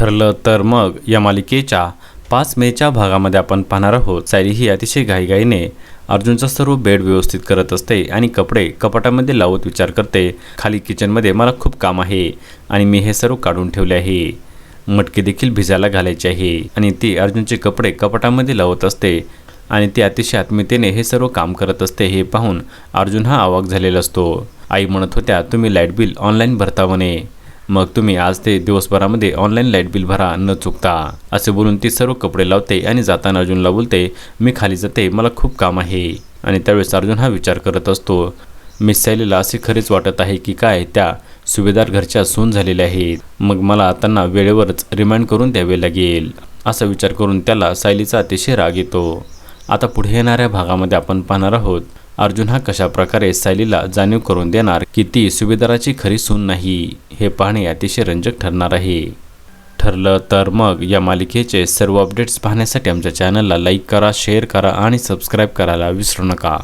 ठरलं तर मग या मालिकेच्या पाच मेच्या भागामध्ये आपण पाहणार आहोत. सायली ही अतिशय घाईघाईने अर्जुनचा सर्व बेड व्यवस्थित करत असते आणि कपडे कपाटामध्ये लावत विचार करते. खाली किचनमध्ये मला खूप काम आहे आणि मी हे सर्व काढून ठेवले आहे. मटके देखील भिजायला घालायचे आहे आणि ती अर्जुनचे कपडे कपाटामध्ये लावत असते आणि ती अतिशय आत्मीयतेने हे सर्व काम करत असते हे पाहून अर्जुन हा अवाक झालेला असतो. आई म्हणत होत्या तुम्ही लाइट बिल ऑनलाईन भरता म्हणे. मग तुम्ही आज ते दिवसभरामध्ये ऑनलाईन लाइट बिल भरा न चुकता. असे बोलून ती सर्व कपडे लावते आणि जाताना अर्जुनला बोलते मी खाली जाते मला खूप काम आहे. आणि त्यावेळेस अर्जुन हा विचार करत असतो मिस सैलीला असे खरेच वाटत आहे की काय त्या सुभेदार घरच्या सून झालेल्या आहेत. मग मला त्यांना वेळेवरच रिमाइंड करून द्यावे लागेल. असा विचार करून त्याला सायलीचा अतिशय राग येतो. आता पुढे येणाऱ्या भागामध्ये आपण पाहणार आहोत अर्जुन हा कशा प्रकारे सायलीला जाणीव करून देणार की ती सुभेदाराची खरी सून नाही हे पाहणे अतिशय रंजक ठरणार आहे. ठरलं तर मग या मालिकेचे सर्व अपडेट्स पाहण्यासाठी आमच्या चॅनलला लाईक करा शेअर करा आणि सबस्क्राईब करायला विसरू नका.